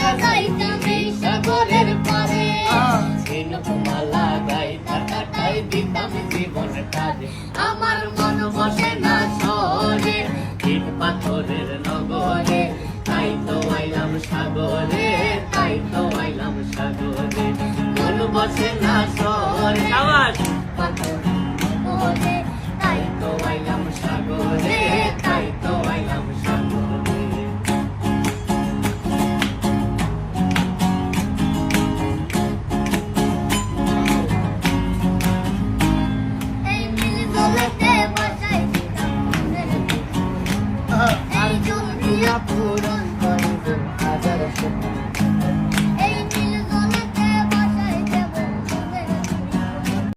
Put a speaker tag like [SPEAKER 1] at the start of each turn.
[SPEAKER 1] গাইতা যাইতাম এই সাগরের পারে।
[SPEAKER 2] ঝিনুক মালা গাইতা কাটাই দিতাম জীবনটা
[SPEAKER 1] আমার মন
[SPEAKER 2] বসে না শহরে তিন পাথরের নগরে। তাই তো আইলাম সাগরে তাই তো আইলাম সাগরে। মন বসে না শহরে আওয়াজ।
[SPEAKER 1] পাথরের নগরে। তাই তো
[SPEAKER 2] আইলাম সাগরে।
[SPEAKER 1] Mapurama